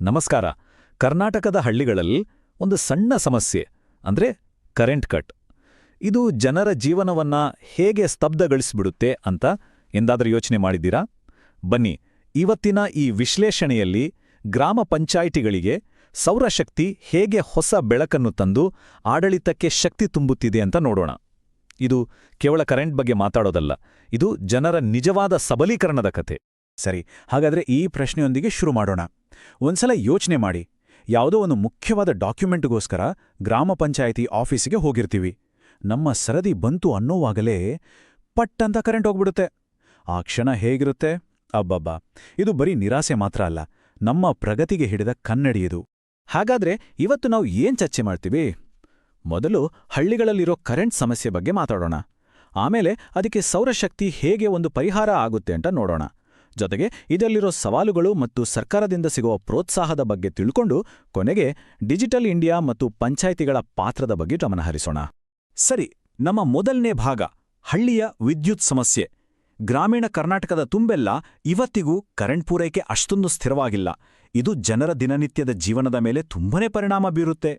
ನಮಸ್ಕಾರ. ಕರ್ನಾಟಕದ ಹಳ್ಳಿಗಳಲ್ಲಿ ಒಂದು ಸಣ್ಣ ಸಮಸ್ಯೆ, ಅಂದ್ರೆ ಕರೆಂಟ್ ಕಟ್. ಇದು ಜನರ ಜೀವನವನ್ನ ಹೇಗೆ ಸ್ತಬ್ಧಗೊಳಿಸಿಬಿಡುತ್ತೆ ಅಂತ ಎಂದಾದರೂ ಯೋಚನೆ ಮಾಡಿದ್ದೀರಾ? ಬನ್ನಿ, ಇವತ್ತಿನ ಈ ವಿಶ್ಲೇಷಣೆಯಲ್ಲಿ ಗ್ರಾಮ ಪಂಚಾಯಿತಿಗಳಿಗೆ ಸೌರಶಕ್ತಿ ಹೇಗೆ ಹೊಸ ಬೆಳಕನ್ನು ತಂದು ಆಡಳಿತಕ್ಕೆ ಶಕ್ತಿ ತುಂಬುತ್ತಿದೆ ಅಂತ ನೋಡೋಣ. ಇದು ಕೇವಲ ಕರೆಂಟ್ ಬಗ್ಗೆ ಮಾತಾಡೋದಲ್ಲ, ಇದು ಜನರ ನಿಜವಾದ ಸಬಲೀಕರಣದ ಕಥೆ. ಸರಿ, ಹಾಗಾದ್ರೆ ಈ ಪ್ರಶ್ನೆಯೊಂದಿಗೆ ಶುರು ಮಾಡೋಣ. ಒಂದ್ಸಲ ಯೋಚನೆ ಮಾಡಿ. ಯಾವುದೋ ಒಂದು ಮುಖ್ಯವಾದ ಡಾಕ್ಯುಮೆಂಟ್ಗೋಸ್ಕರ ಗ್ರಾಮ ಪಂಚಾಯಿತಿ ಆಫೀಸಿಗೆ ಹೋಗಿರ್ತೀವಿ. ನಮ್ಮ ಸರದಿ ಬಂತು ಅನ್ನೋವಾಗಲೇ ಪಟ್ ಅಂತ ಕರೆಂಟ್ ಹೋಗ್ಬಿಡುತ್ತೆ. ಆ ಕ್ಷಣ ಹೇಗಿರುತ್ತೆ? ಅಬ್ಬಬ್ಬಾ! ಇದು ಬರೀ ನಿರಾಸೆ ಮಾತ್ರ ಅಲ್ಲ. ನಮ್ಮ ಪ್ರಗತಿಗೆ ಹಿಡಿದ ಕನ್ನಡಿ ಇದು. ಹಾಗಾದ್ರೆ ಇವತ್ತು ನಾವು ಏನ್ ಚರ್ಚೆ ಮಾಡ್ತೀವಿ? ಮೊದಲು ಹಳ್ಳಿಗಳಲ್ಲಿರೋ ಕರೆಂಟ್ ಸಮಸ್ಯೆ ಬಗ್ಗೆ ಮಾತಾಡೋಣ. ಆಮೇಲೆ ಅದಕ್ಕೆ ಸೌರಶಕ್ತಿ ಹೇಗೆ ಒಂದು ಪರಿಹಾರ ಆಗುತ್ತೆ ಅಂತ ನೋಡೋಣ. ಜೊತೆಗೆ ಇದರಲ್ಲಿರೋ ಸವಾಲುಗಳು ಮತ್ತು ಸರ್ಕಾರದಿಂದ ಸಿಗುವ ಪ್ರೋತ್ಸಾಹದ ಬಗ್ಗೆ ತಿಳ್ಕೊಂಡು ಕೊನೆಗೆ ಡಿಜಿಟಲ್ ಇಂಡಿಯಾ ಮತ್ತು ಪಂಚಾಯಿತಿಗಳ ಪಾತ್ರದ ಬಗ್ಗೆ ಗಮನಹರಿಸೋಣ ಸರಿ, ನಮ್ಮ ಮೊದಲನೇ ಭಾಗ, ಹಳ್ಳಿಯ ವಿದ್ಯುತ್ ಸಮಸ್ಯೆ. ಗ್ರಾಮೀಣ ಕರ್ನಾಟಕದ ತುಂಬೆಲ್ಲ ಇವತ್ತಿಗೂ ಕರೆಂಟ್ ಪೂರೈಕೆ ಅಷ್ಟೊಂದು ಸ್ಥಿರವಾಗಿಲ್ಲ. ಇದು ಜನರ ದಿನನಿತ್ಯದ ಜೀವನದ ಮೇಲೆ ತುಂಬನೇ ಪರಿಣಾಮ ಬೀರುತ್ತೆ.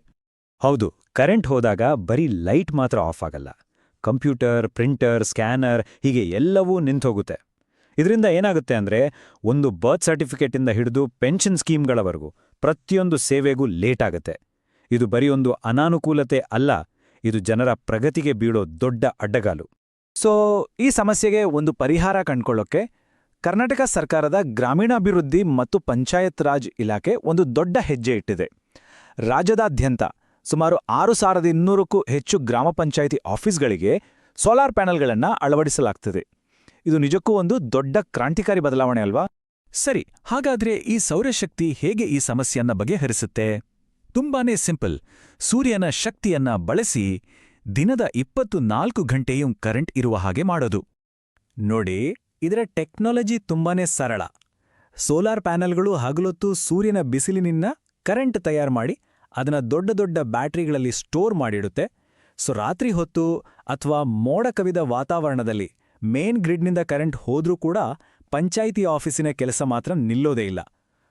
ಹೌದು, ಕರೆಂಟ್ ಹೋದಾಗ ಬರೀ ಲೈಟ್ ಮಾತ್ರ ಆಫ್ ಆಗಲ್ಲ. ಕಂಪ್ಯೂಟರ್, ಪ್ರಿಂಟರ್, ಸ್ಕ್ಯಾನರ್ ಹೀಗೆ ಎಲ್ಲವೂ ನಿಂತೋಗುತ್ತೆ. ಇದರಿಂದ ಏನಾಗುತ್ತೆ ಅಂದ್ರೆ ಒಂದು ಬರ್ತ್ ಸರ್ಟಿಫಿಕೇಟಿಂದ ಹಿಡಿದು ಪೆನ್ಷನ್ ಸ್ಕೀಮ್ಗಳವರೆಗೂ ಪ್ರತಿಯೊಂದು ಸೇವೆಗೂ ಲೇಟ್ ಆಗುತ್ತೆ. ಇದು ಬರೀ ಒಂದು ಅನಾನುಕೂಲತೆ ಅಲ್ಲ, ಇದು ಜನರ ಪ್ರಗತಿಗೆ ಬೀಳೋ ದೊಡ್ಡ ಅಡ್ಡಗಾಲು. ಸೊ ಈ ಸಮಸ್ಯೆಗೆ ಒಂದು ಪರಿಹಾರ ಕಂಡುಕೊಳ್ಳೋಕೆ ಕರ್ನಾಟಕ ಸರ್ಕಾರದ ಗ್ರಾಮೀಣಾಭಿವೃದ್ಧಿ ಮತ್ತು ಪಂಚಾಯತ್ ರಾಜ್ ಇಲಾಖೆ ಒಂದು ದೊಡ್ಡ ಹೆಜ್ಜೆ ಇಟ್ಟಿದೆ. ರಾಜ್ಯದಾದ್ಯಂತ ಸುಮಾರು ಆರು ಸಾವಿರದ ಇನ್ನೂರಕ್ಕೂ ಹೆಚ್ಚು ಗ್ರಾಮ ಪಂಚಾಯಿತಿ ಆಫೀಸ್ಗಳಿಗೆ ಸೋಲಾರ್ ಪ್ಯಾನೆಲ್ಗಳನ್ನು ಅಳವಡಿಸಲಾಗ್ತದೆ. ಇದು ನಿಜಕ್ಕೂ ಒಂದು ದೊಡ್ಡ ಕ್ರಾಂತಿಕಾರಿ ಬದಲಾವಣೆ ಅಲ್ವಾ? ಸರಿ, ಹಾಗಾದ್ರೆ ಈ ಸೌರಶಕ್ತಿ ಹೇಗೆ ಈ ಸಮಸ್ಯೆಯನ್ನ ಬಗೆಹರಿಸುತ್ತೆ? ತುಂಬಾನೇ ಸಿಂಪಲ್. ಸೂರ್ಯನ ಶಕ್ತಿಯನ್ನ ಬಳಸಿ ದಿನದ ಇಪ್ಪತ್ತು ನಾಲ್ಕು ಗಂಟೆಯೂ ಕರೆಂಟ್ ಇರುವ ಹಾಗೆ ಮಾಡೋದು. ನೋಡಿ, ಇದರ ಟೆಕ್ನಾಲಜಿ ತುಂಬಾನೇ ಸರಳ. ಸೋಲಾರ್ ಪ್ಯಾನೆಲ್ಗಳು ಹಗಲೊತ್ತು ಸೂರ್ಯನ ಬಿಸಿಲಿನಿಂದ ಕರೆಂಟ್ ತಯಾರು ಮಾಡಿ ಅದನ್ನ ದೊಡ್ಡ ದೊಡ್ಡ ಬ್ಯಾಟರಿಗಳಲ್ಲಿ ಸ್ಟೋರ್ ಮಾಡಿಡುತ್ತೆ. ಸೊ, ರಾತ್ರಿ ಹೊತ್ತು ಅಥವಾ ಮೋಡ ಕವಿದ ವಾತಾವರಣದಲ್ಲಿ ಮೇನ್ ಗ್ರಿಡ್ನಿಂದ ಕರೆಂಟ್ ಹೋದ್ರೂ ಕೂಡ ಪಂಚಾಯಿತಿ ಆಫೀಸಿನ ಕೆಲಸ ಮಾತ್ರ ನಿಲ್ಲೋದೇ ಇಲ್ಲ.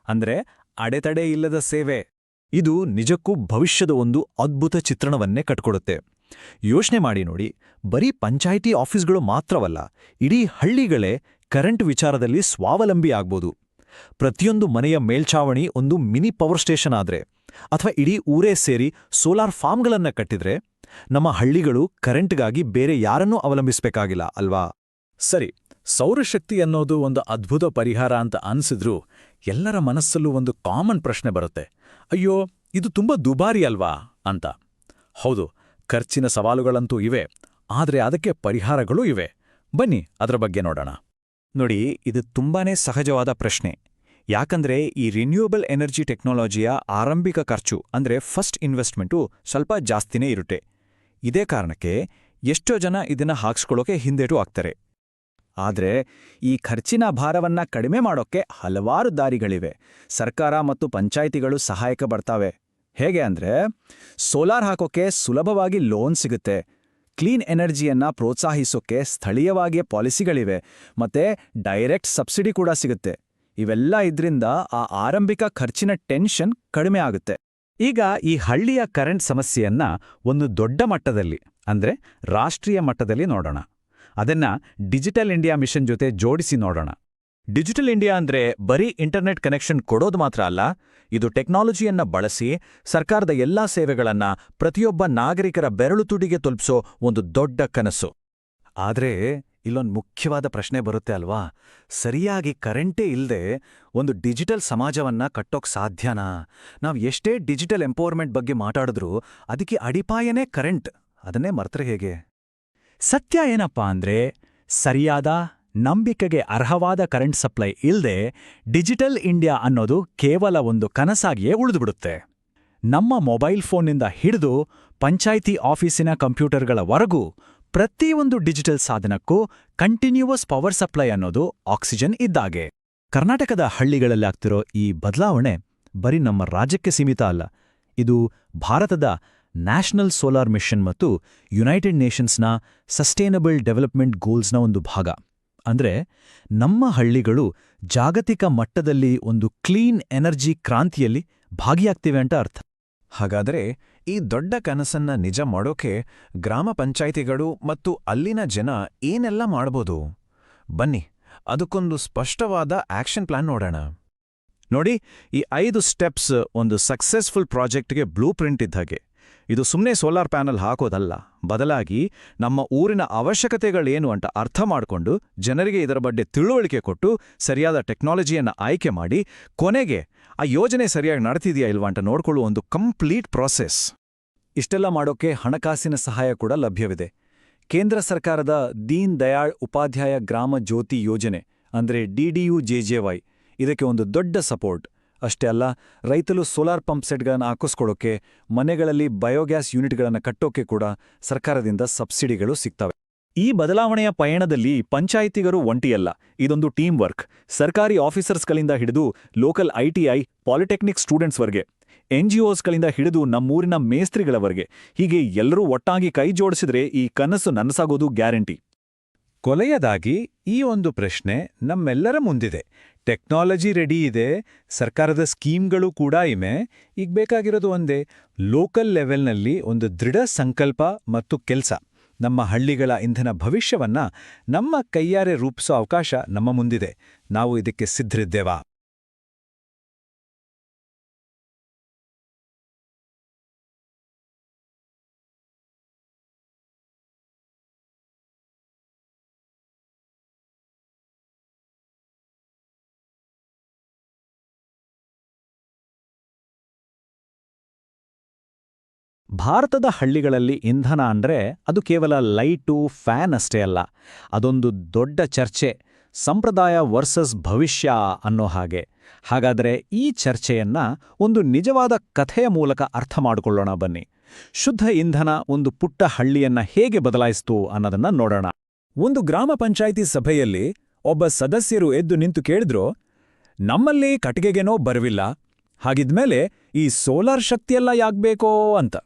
ಅಂದ್ರೆ ಅಡೆತಡೆ ಇಲ್ಲದ ಸೇವೆ. ಇದು ನಿಜಕ್ಕೂ ಭವಿಷ್ಯದ ಒಂದು ಅದ್ಭುತ ಚಿತ್ರಣವನ್ನೇ ಕಟ್ಕೊಡುತ್ತೆ. ಯೋಚನೆ ಮಾಡಿ ನೋಡಿ, ಬರೀ ಪಂಚಾಯಿತಿ ಆಫೀಸ್ಗಳು ಮಾತ್ರವಲ್ಲ, ಇಡೀ ಹಳ್ಳಿಗಳೇ ಕರೆಂಟ್ ವಿಚಾರದಲ್ಲಿ ಸ್ವಾವಲಂಬಿ ಆಗ್ಬೋದು. ಪ್ರತಿಯೊಂದು ಮನೆಯ ಮೇಲ್ಛಾವಣಿ ಒಂದು ಮಿನಿ ಪವರ್ ಸ್ಟೇಷನ್ ಆದ್ರೆ, ಅಥವಾ ಇಡೀ ಊರೇ ಸೇರಿ ಸೋಲಾರ್ ಫಾರ್ಮ್ಗಳನ್ನ ಕಟ್ಟಿದ್ರೆ, ನಮ್ಮ ಹಳ್ಳಿಗಳು ಕರೆಂಟ್ಗಾಗಿ ಬೇರೆ ಯಾರನ್ನೂ ಅವಲಂಬಿಸಬೇಕಾಗಿಲ್ಲ, ಅಲ್ವಾ? ಸರಿ, ಸೌರಶಕ್ತಿ ಅನ್ನೋದು ಒಂದು ಅದ್ಭುತ ಪರಿಹಾರ ಅಂತ ಅನ್ಸಿದ್ರೂ ಎಲ್ಲರ ಮನಸ್ಸಲ್ಲೂ ಒಂದು ಕಾಮನ್ ಪ್ರಶ್ನೆ ಬರುತ್ತೆ. ಅಯ್ಯೋ, ಇದು ತುಂಬಾ ದುಬಾರಿ ಅಲ್ವಾ? ಅಂತ. ಹೌದು, ಖರ್ಚಿನ ಸವಾಲುಗಳಂತೂ ಇವೆ, ಆದರೆ ಅದಕ್ಕೆ ಪರಿಹಾರಗಳೂ ಇವೆ. ಬನ್ನಿ, ಅದರ ಬಗ್ಗೆ ನೋಡೋಣ. ನೋಡಿ, ಇದು ತುಂಬಾನೇ ಸಹಜವಾದ ಪ್ರಶ್ನೆ. ಯಾಕಂದ್ರೆ ಈ ರಿನ್ಯೂಯಬಲ್ ಎನರ್ಜಿ ಟೆಕ್ನಾಲಜಿಯ ಆರಂಭಿಕ ಖರ್ಚು, ಅಂದ್ರೆ ಫಸ್ಟ್ ಇನ್ವೆಸ್ಟ್ಮೆಂಟು ಸ್ವಲ್ಪ ಜಾಸ್ತಿನೇ ಇರುತ್ತೆ. ಇದೇ ಕಾರಣಕ್ಕೆ ಎಷ್ಟೋ ಜನ ಇದನ್ನ ಹಾಕ್ಸ್ಕೊಳ್ಳೋಕೆ ಹಿಂದೇಟು ಆಗ್ತಾರೆ. ಆದ್ರೆ ಈ ಖರ್ಚಿನ ಭಾರವನ್ನ ಕಡಿಮೆ ಮಾಡೋಕ್ಕೆ ಹಲವಾರು ದಾರಿಗಳಿವೆ. ಸರ್ಕಾರ ಮತ್ತು ಪಂಚಾಯಿತಿಗಳು ಸಹಾಯಕ ಬರ್ತಾವೆ. ಹೇಗೆ ಅಂದ್ರೆ ಸೋಲಾರ್ ಹಾಕೋಕೆ ಸುಲಭವಾಗಿ ಲೋನ್ ಸಿಗುತ್ತೆ. ಕ್ಲೀನ್ ಎನರ್ಜಿಯನ್ನ ಪ್ರೋತ್ಸಾಹಿಸೋಕೆ ಸ್ಥಳೀಯವಾಗಿಯೇ ಪಾಲಿಸಿಗಳಿವೆ. ಮತ್ತೆ ಡೈರೆಕ್ಟ್ ಸಬ್ಸಿಡಿ ಕೂಡ ಸಿಗುತ್ತೆ. ಇವೆಲ್ಲ ಇದ್ರಿಂದ ಆ ಆರಂಭಿಕ ಖರ್ಚಿನ ಟೆನ್ಷನ್ ಕಡಿಮೆ ಆಗುತ್ತೆ. ಈಗ ಈ ಹಳ್ಳಿಯ ಕರೆಂಟ್ ಸಮಸ್ಯೆಯನ್ನ ಒಂದು ದೊಡ್ಡ ಮಟ್ಟದಲ್ಲಿ, ಅಂದ್ರೆ ರಾಷ್ಟ್ರೀಯ ಮಟ್ಟದಲ್ಲಿ ನೋಡೋಣ. ಅದನ್ನ ಡಿಜಿಟಲ್ ಇಂಡಿಯಾ ಮಿಷನ್ ಜೊತೆ ಜೋಡಿಸಿ ನೋಡೋಣ. ಡಿಜಿಟಲ್ ಇಂಡಿಯಾ ಅಂದ್ರೆ ಬರೀ ಇಂಟರ್ನೆಟ್ ಕನೆಕ್ಷನ್ ಕೊಡೋದು ಮಾತ್ರ ಅಲ್ಲ, ಇದು ಟೆಕ್ನಾಲಜಿಯನ್ನ ಬಳಸಿ ಸರ್ಕಾರದ ಎಲ್ಲಾ ಸೇವೆಗಳನ್ನ ಪ್ರತಿಯೊಬ್ಬ ನಾಗರಿಕರ ಬೆರಳು ತುಡಿಗೆ ತಲುಪಿಸೋ ಒಂದು ದೊಡ್ಡ ಕನಸು. ಆದ್ರೆ ಇಲ್ಲೊಂದು ಮುಖ್ಯವಾದ ಪ್ರಶ್ನೆ ಬರುತ್ತೆ ಅಲ್ವಾ? ಸರಿಯಾಗಿ ಕರೆಂಟೇ ಇಲ್ಲದೆ ಒಂದು ಡಿಜಿಟಲ್ ಸಮಾಜವನ್ನ ಕಟ್ಟೋಕ್ ಸಾಧ್ಯನಾ? ನಾವು ಎಷ್ಟೇ ಡಿಜಿಟಲ್ ಎಂಪವರ್ಮೆಂಟ್ ಬಗ್ಗೆ ಮಾತಾಡಿದ್ರೂ ಅದಕ್ಕೆ ಅಡಿಪಾಯನೇ ಕರೆಂಟ್. ಅದನ್ನೇ ಮರ್ತರೆ ಹೇಗೆ? ಸತ್ಯ ಏನಪ್ಪಾ ಅಂದ್ರೆ ಸರಿಯಾದ, ನಂಬಿಕೆಗೆ ಅರ್ಹವಾದ ಕರೆಂಟ್ ಸಪ್ಲೈ ಇಲ್ಲದೆ ಡಿಜಿಟಲ್ ಇಂಡಿಯಾ ಅನ್ನೋದು ಕೇವಲ ಒಂದು ಕನಸಾಗಿಯೇ ಉಳಿದುಬಿಡುತ್ತೆ. ನಮ್ಮ ಮೊಬೈಲ್ ಫೋನ್ನಿಂದ ಹಿಡಿದು ಪಂಚಾಯಿತಿ ಆಫೀಸಿನ ಕಂಪ್ಯೂಟರ್ಗಳವರೆಗೂ ಪ್ರತಿಯೊಂದು ಡಿಜಿಟಲ್ ಸಾಧನಕ್ಕೂ ಕಂಟಿನ್ಯೂವಸ್ ಪವರ್ ಸಪ್ಲೈ ಅನ್ನೋದು ಆಕ್ಸಿಜನ್ ಇದ್ದಾಗೆ. ಕರ್ನಾಟಕದ ಹಳ್ಳಿಗಳಲ್ಲಾಗ್ತಿರೋ ಈ ಬದಲಾವಣೆ ಬರೀ ನಮ್ಮ ರಾಜ್ಯಕ್ಕೆ ಸೀಮಿತ ಅಲ್ಲ, ಇದು ಭಾರತದ ನ್ಯಾಷನಲ್ ಸೋಲಾರ್ ಮಿಷನ್ ಮತ್ತು ಯುನೈಟೆಡ್ ನೇಷನ್ಸ್ನ ಸಸ್ಟೇನಬಲ್ ಡೆವಲಪ್ಮೆಂಟ್ ಗೋಲ್ಸ್ನ ಒಂದು ಭಾಗ. ಅಂದ್ರೆ ನಮ್ಮ ಹಳ್ಳಿಗಳು ಜಾಗತಿಕ ಮಟ್ಟದಲ್ಲಿ ಒಂದು ಕ್ಲೀನ್ ಎನರ್ಜಿ ಕ್ರಾಂತಿಯಲ್ಲಿ ಭಾಗಿಯಾಗ್ತಿವೆ ಅಂತ ಅರ್ಥ. ಹಾಗಾದ್ರೆ ಈ ದೊಡ್ಡ ಕನಸನ್ನ ನಿಜ ಮಾಡೋಕೆ ಗ್ರಾಮ ಪಂಚಾಯಿತಿಗಳು ಮತ್ತು ಅಲ್ಲಿನ ಜನ ಏನೆಲ್ಲ ಮಾಡ್ಬೋದು? ಬನ್ನಿ, ಅದಕ್ಕೊಂದು ಸ್ಪಷ್ಟವಾದ ಆಕ್ಷನ್ ಪ್ಲಾನ್ ನೋಡೋಣ. ನೋಡಿ, ಈ ಐದು ಸ್ಟೆಪ್ಸ್ ಒಂದು ಸಕ್ಸಸ್ಫುಲ್ ಪ್ರಾಜೆಕ್ಟ್ಗೆ ಬ್ಲೂ ಪ್ರಿಂಟ್ ಇದ್ದ ಹಾಗೆ. ಇದು ಸುಮ್ಮನೆ ಸೋಲಾರ್ ಪ್ಯಾನಲ್ ಹಾಕೋದಲ್ಲ. ಬದಲಾಗಿ ನಮ್ಮ ಊರಿನ ಅವಶ್ಯಕತೆಗಳೇನು ಅಂತ ಅರ್ಥ ಮಾಡಿಕೊಂಡು ಜನರಿಗೆ ಇದರ ಬಗ್ಗೆ ತಿಳುವಳಿಕೆ ಕೊಟ್ಟು ಸರಿಯಾದ ಟೆಕ್ನಾಲಜಿಯನ್ನು ಆಯ್ಕೆ ಮಾಡಿ ಕೊನೆಗೆ ಆ ಯೋಜನೆ ಸರಿಯಾಗಿ ನಡೆತಿದೆಯಾ ಇಲ್ವಾ ಅಂತ ನೋಡ್ಕೊಳ್ಳುವ ಒಂದು ಕಂಪ್ಲೀಟ್ ಪ್ರಾಸೆಸ್. ಇಷ್ಟೆಲ್ಲ ಮಾಡೋಕೆ ಹಣಕಾಸಿನ ಸಹಾಯ ಕೂಡ ಲಭ್ಯವಿದೆ. ಕೇಂದ್ರ ಸರ್ಕಾರದ ದೀನ್ ದಯಾಳ್ ಉಪಾಧ್ಯಾಯ ಗ್ರಾಮ ಜ್ಯೋತಿ ಯೋಜನೆ, ಅಂದ್ರೆ ಜೆಜೆವೈ ಇದಕ್ಕೆ ಒಂದು ದೊಡ್ಡ ಸಪೋರ್ಟ್. ಅಷ್ಟೇ ಅಲ್ಲ, ರೈತರು ಸೋಲಾರ್ ಪಂಪ್ ಸೆಟ್ಗಳನ್ನು ಹಾಕಿಸ್ಕೊಡೋಕೆ ಮನೆಗಳಲ್ಲಿ ಬಯೋಗ್ಯಾಸ್ ಯೂನಿಟ್ಗಳನ್ನು ಕಟ್ಟೋಕೆ ಕೂಡ ಸರ್ಕಾರದಿಂದ ಸಬ್ಸಿಡಿಗಳು ಸಿಗ್ತವೆ. ಈ ಬದಲಾವಣೆಯ ಪಯಣದಲ್ಲಿ ಪಂಚಾಯಿತಿಗರು ಒಂಟಿಯಲ್ಲ, ಇದೊಂದು ಟೀಮ್ ವರ್ಕ್. ಸರ್ಕಾರಿ ಆಫೀಸರ್ಸ್ಗಳಿಂದ ಹಿಡಿದು ಲೋಕಲ್ ಐಟಿಐ ಪಾಲಿಟೆಕ್ನಿಕ್ ಸ್ಟೂಡೆಂಟ್ಸ್ವರೆಗೆ ಎನ್ಜಿಒಸ್ಗಳಿಂದ ಹಿಡಿದು ನಮ್ಮೂರಿನ ಮೇಸ್ತ್ರಿಗಳವರೆಗೆ, ಹೀಗೆ ಎಲ್ಲರೂ ಒಟ್ಟಾಗಿ ಕೈ ಜೋಡಿಸಿದರೆ ಈ ಕನಸು ನನಸಾಗೋದು ಗ್ಯಾರಂಟಿ. ಕೊನೆಯದಾಗಿ ಈ ಒಂದು ಪ್ರಶ್ನೆ ನಮ್ಮೆಲ್ಲರ ಮುಂದಿದೆ. ಟೆಕ್ನಾಲಜಿ ರೆಡಿ ಇದೆ, ಸರ್ಕಾರದ ಸ್ಕೀಮ್ಗಳು ಕೂಡ ಇವೆ. ಈಗ ಬೇಕಾಗಿರೋದು ಒಂದೇ, ಲೋಕಲ್ ಲೆವೆಲ್ನಲ್ಲಿ ಒಂದು ದೃಢ ಸಂಕಲ್ಪ ಮತ್ತು ಕೆಲಸ. ನಮ್ಮ ಹಳ್ಳಿಗಳ ಇಂಧನ ಭವಿಷ್ಯವನ್ನ ನಮ್ಮ ಕೈಯಾರೆ ರೂಪಿಸೋ ಅವಕಾಶ ನಮ್ಮ ಮುಂದಿದೆ. ನಾವು ಇದಕ್ಕೆ ಸಿದ್ಧರಿದ್ದೇವಾ? ಭಾರತದ ಹಳ್ಳಿಗಳಲ್ಲಿ ಇಂಧನ ಅಂದ್ರೆ ಅದು ಕೇವಲ ಲೈಟು, ಫ್ಯಾನ್ ಅಷ್ಟೇ ಅಲ್ಲ. ಅದೊಂದು ದೊಡ್ಡ ಚರ್ಚೆ, ಸಂಪ್ರದಾಯ ವರ್ಸಸ್ ಭವಿಷ್ಯ ಅನ್ನೋ ಹಾಗೆ. ಹಾಗಾದರೆ ಈ ಚರ್ಚೆಯನ್ನ ಒಂದು ನಿಜವಾದ ಕಥೆಯ ಮೂಲಕ ಅರ್ಥ ಮಾಡಿಕೊಳ್ಳೋಣ ಬನ್ನಿ. ಶುದ್ಧ ಇಂಧನ ಒಂದು ಪುಟ್ಟ ಹಳ್ಳಿಯನ್ನ ಹೇಗೆ ಬದಲಾಯಿಸ್ತು ಅನ್ನೋದನ್ನ ನೋಡೋಣ. ಒಂದು ಗ್ರಾಮ ಪಂಚಾಯಿತಿ ಸಭೆಯಲ್ಲಿ ಒಬ್ಬ ಸದಸ್ಯರು ಎದ್ದು ನಿಂತು ಕೇಳಿದ್ರು, ನಮ್ಮಲ್ಲಿ ಕಟ್ಟಿಗೆಗೇನೋ ಬರವಿಲ್ಲ. ಹಾಗಿದ್ಮೇಲೆ ಈ ಸೋಲಾರ್ ಶಕ್ತಿಯೆಲ್ಲ ಯಾಗ್ಬೇಕೋ ಅಂತ.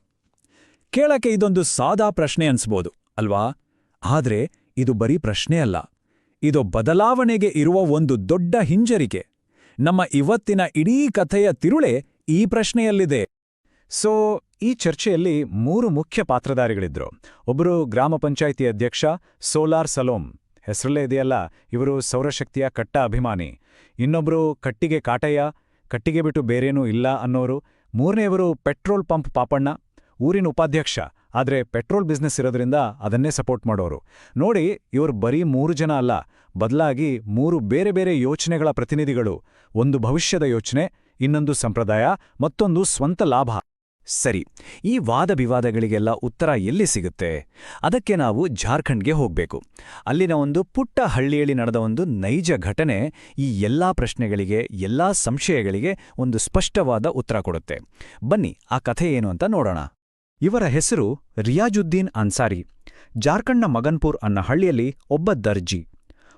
ಕೇಳಕ್ಕೆ ಇದೊಂದು ಸಾದಾ ಪ್ರಶ್ನೆ ಅನ್ಸ್ಬೋದು, ಅಲ್ವಾ? ಆದ್ರೆ ಇದು ಬರೀ ಪ್ರಶ್ನೆ ಅಲ್ಲ. ಇದು ಬದಲಾವಣೆಗೆ ಇರುವ ಒಂದು ದೊಡ್ಡ ಹಿಂಜರಿಕೆ. ನಮ್ಮ ಇವತ್ತಿನ ಇಡೀ ಕಥೆಯ ತಿರುಳೆ ಈ ಪ್ರಶ್ನೆಯಲ್ಲಿದೆ. ಸೊ, ಈ ಚರ್ಚೆಯಲ್ಲಿ ಮೂರು ಮುಖ್ಯ ಪಾತ್ರಧಾರಿಗಳಿದ್ರು. ಒಬ್ಬರು ಗ್ರಾಮ ಪಂಚಾಯಿತಿ ಅಧ್ಯಕ್ಷ ಸೋಲಾರ್ ಸಲೋಮ್. ಹೆಸರಲ್ಲೇ ಇದೆಯಲ್ಲ, ಇವರು ಸೌರಶಕ್ತಿಯ ಕಟ್ಟ ಅಭಿಮಾನಿ. ಇನ್ನೊಬ್ರು ಕಟ್ಟಿಗೆ ಕಾಟಯ್ಯ, ಕಟ್ಟಿಗೆ ಬಿಟ್ಟು ಬೇರೇನೂ ಇಲ್ಲ ಅನ್ನೋರು. ಮೂರನೆಯವರು ಪೆಟ್ರೋಲ್ ಪಂಪ್ ಪಾಪಣ್ಣ ಊರಿನ ಉಪಾಧ್ಯಕ್ಷ. ಆದ್ರೆ ಪೆಟ್ರೋಲ್ ಬಿಸ್ನೆಸ್ ಇರೋದ್ರಿಂದ ಅದನ್ನೇ ಸಪೋರ್ಟ್ ಮಾಡೋರು. ನೋಡಿ, ಇವರು ಬರೀ ಮೂರು ಜನ ಅಲ್ಲ, ಬದಲಾಗಿ ಮೂರು ಬೇರೆ ಬೇರೆ ಯೋಚನೆಗಳ ಪ್ರತಿನಿಧಿಗಳು. ಒಂದು ಭವಿಷ್ಯದ ಯೋಚನೆ, ಇನ್ನೊಂದು ಸಂಪ್ರದಾಯ, ಮತ್ತೊಂದು ಸ್ವಂತ ಲಾಭ. ಸರಿ, ಈ ವಾದ ವಿವಾದಗಳಿಗೆಲ್ಲ ಉತ್ತರ ಎಲ್ಲಿ ಸಿಗುತ್ತೆ? ಅದಕ್ಕೆ ನಾವು ಜಾರ್ಖಂಡ್ಗೆ ಹೋಗಬೇಕು. ಅಲ್ಲಿನ ಒಂದು ಪುಟ್ಟ ಹಳ್ಳಿಯಲ್ಲಿ ನಡೆದ ಒಂದು ನೈಜ ಘಟನೆ ಈ ಎಲ್ಲಾ ಪ್ರಶ್ನೆಗಳಿಗೆ, ಎಲ್ಲಾ ಸಂಶಯಗಳಿಗೆ ಒಂದು ಸ್ಪಷ್ಟವಾದ ಉತ್ತರ ಕೊಡುತ್ತೆ. ಬನ್ನಿ, ಆ ಕಥೆ ಏನು ಅಂತ ನೋಡೋಣ. ಇವರ ಹೆಸರು ರಿಯಾಜುದ್ದೀನ್ ಅನ್ಸಾರಿ. ಜಾರ್ಖಂಡ್ನ ಮಗನ್ಪುರ್ ಅನ್ನ ಹಳ್ಳಿಯಲ್ಲಿ ಒಬ್ಬ ದರ್ಜಿ.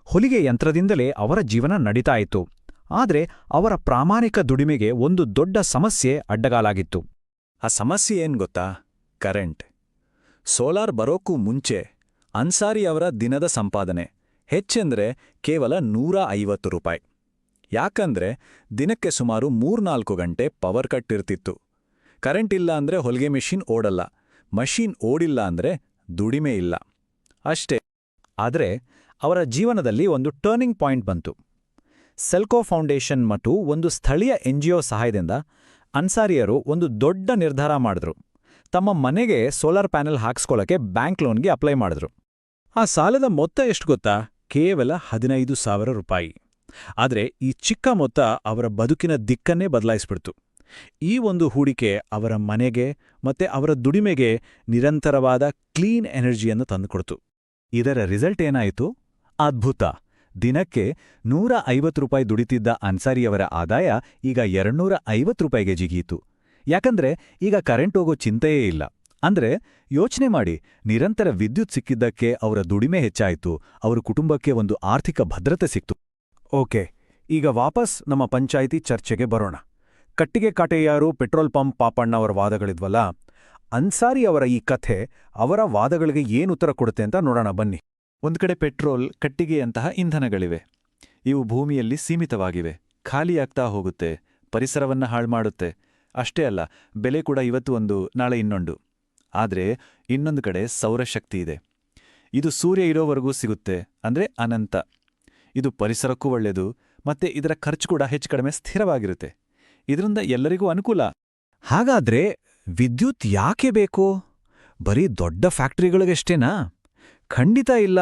ಹೊಲಿಗೆ ಯಂತ್ರದಿಂದಲೇ ಅವರ ಜೀವನ ನಡೀತಾ ಇತ್ತು ಆದ್ರೆ ಅವರ ಪ್ರಾಮಾಣಿಕ ದುಡಿಮೆಗೆ ಒಂದು ದೊಡ್ಡ ಸಮಸ್ಯೆ ಅಡ್ಡಗಾಲಾಗಿತ್ತು. ಆ ಸಮಸ್ಯೆ ಏನ್ ಗೊತ್ತಾ? ಕರೆಂಟ್. ಸೋಲಾರ್ ಬರೋಕ್ಕೂ ಮುಂಚೆ ಅನ್ಸಾರಿ ಅವರ ದಿನದ ಸಂಪಾದನೆ ಹೆಚ್ಚೆಂದ್ರೆ ಕೇವಲ ನೂರ ರೂಪಾಯಿ. ಯಾಕಂದ್ರೆ ದಿನಕ್ಕೆ ಸುಮಾರು ಮೂರ್ನಾಲ್ಕು ಗಂಟೆ ಪವರ್ ಕಟ್ ಇರ್ತಿತ್ತು ಕರೆಂಟ್ ಇಲ್ಲ ಅಂದರೆ ಹೊಲಿಗೆ ಮೆಷಿನ್ ಓಡಲ್ಲ. ಮಷೀನ್ ಓಡಿಲ್ಲ ಅಂದ್ರೆ ದುಡಿಮೆ ಇಲ್ಲ. ಅಷ್ಟೇ. ಆದ್ರೆ ಅವರ ಜೀವನದಲ್ಲಿ ಒಂದು ಟರ್ನಿಂಗ್ ಪಾಯಿಂಟ್ ಬಂತು. ಸೆಲ್ಕೋ ಫೌಂಡೇಶನ್ ಮತ್ತು ಒಂದು ಸ್ಥಳೀಯ ಎನ್ಜಿಒ ಸಹಾಯದಿಂದ ಅನ್ಸಾರಿಯರು ಒಂದು ದೊಡ್ಡ ನಿರ್ಧಾರ ಮಾಡಿದ್ರು. ತಮ್ಮ ಮನೆಗೆ ಸೋಲಾರ್ ಪ್ಯಾನೆಲ್ ಹಾಕ್ಸ್ಕೊಳ್ಳೋಕೆ ಬ್ಯಾಂಕ್ ಲೋನ್ಗೆ ಅಪ್ಲೈ ಮಾಡಿದ್ರು. ಆ ಸಾಲದ ಮೊತ್ತ ಎಷ್ಟು ಗೊತ್ತಾ? ಕೇವಲ ಹದಿನೈದು ಸಾವಿರ ರೂಪಾಯಿ. ಆದ್ರೆ ಈ ಚಿಕ್ಕ ಮೊತ್ತ ಅವರ ಬದುಕಿನ ದಿಕ್ಕನ್ನೇ ಬದಲಾಯಿಸ್ಬಿಡ್ತು. ಈ ಒಂದು ಹೂಡಿಕೆ ಅವರ ಮನೆಗೆ ಮತ್ತೆ ಅವರ ದುಡಿಮೆಗೆ ನಿರಂತರವಾದ ಕ್ಲೀನ್ ಎನರ್ಜಿಯನ್ನು ತಂದುಕೊಡ್ತು. ಇದರ ರಿಸಲ್ಟ್ ಏನಾಯಿತು? ಅದ್ಭುತ! ದಿನಕ್ಕೆ ನೂರ ಐವತ್ತು ರೂಪಾಯಿ ದುಡಿತಿದ್ದ ಅನ್ಸಾರಿಯವರ ಆದಾಯ ಈಗ ಎರಡ್ನೂರ ಐವತ್ತು ರೂಪಾಯಿಗೆ ಜಿಗಿಯಿತು. ಯಾಕಂದ್ರೆ ಈಗ ಕರೆಂಟ್ ಹೋಗೋ ಚಿಂತೆಯೇ ಇಲ್ಲ. ಅಂದ್ರೆ ಯೋಚನೆ ಮಾಡಿ, ನಿರಂತರ ವಿದ್ಯುತ್ ಸಿಕ್ಕಿದ್ದಕ್ಕೆ ಅವರ ದುಡಿಮೆ ಹೆಚ್ಚಾಯಿತು, ಅವರ ಕುಟುಂಬಕ್ಕೆ ಒಂದು ಆರ್ಥಿಕ ಭದ್ರತೆ ಸಿಕ್ತು. ಓಕೆ, ಈಗ ವಾಪಸ್ ನಮ್ಮ ಪಂಚಾಯಿತಿ ಚರ್ಚೆಗೆ ಬರೋಣ. ಕಟ್ಟಿಗೆ ಕಾಟೆಯಾರು ಪೆಟ್ರೋಲ್ ಪಂಪ್ ಪಾಪಣ್ಣ ಅವರ ವಾದಗಳಿದ್ವಲ್ಲ, ಅನ್ಸಾರಿ ಅವರ ಈ ಕಥೆ ಅವರ ವಾದಗಳಿಗೆ ಏನು ಉತ್ತರ ಕೊಡುತ್ತೆ ಅಂತ ನೋಡೋಣ, ಬನ್ನಿ. ಒಂದು ಕಡೆ ಪೆಟ್ರೋಲ್ ಕಟ್ಟಿಗೆಯಂತಹ ಇಂಧನಗಳಿವೆ. ಇವು ಭೂಮಿಯಲ್ಲಿ ಸೀಮಿತವಾಗಿವೆ. ಖಾಲಿಯಾಗ್ತಾ ಹೋಗುತ್ತೆ, ಪರಿಸರವನ್ನ ಹಾಳ್ಮಾಡುತ್ತೆ. ಅಷ್ಟೇ ಅಲ್ಲ, ಬೆಲೆ ಕೂಡ ಇವತ್ತು ಒಂದು, ನಾಳೆ ಇನ್ನೊಂದು. ಆದರೆ ಇನ್ನೊಂದು ಕಡೆ ಸೌರಶಕ್ತಿ ಇದೆ. ಇದು ಸೂರ್ಯ ಇರೋವರೆಗೂ ಸಿಗುತ್ತೆ, ಅಂದ್ರೆ ಅನಂತ. ಇದು ಪರಿಸರಕ್ಕೂ ಒಳ್ಳೆಯದು ಮತ್ತೆ ಇದರ ಖರ್ಚು ಕೂಡ ಹೆಚ್ಚು ಕಡಿಮೆ ಸ್ಥಿರವಾಗಿರುತ್ತೆ. ಇದರಿಂದ ಎಲ್ಲರಿಗೂ ಅನುಕೂಲ. ಹಾಗಾದ್ರೆ ವಿದ್ಯುತ್ ಯಾಕೆ ಬೇಕು? ಬರೀ ದೊಡ್ಡ ಫ್ಯಾಕ್ಟರಿಗಳಿಗಷ್ಟೇನಾ? ಖಂಡಿತ ಇಲ್ಲ.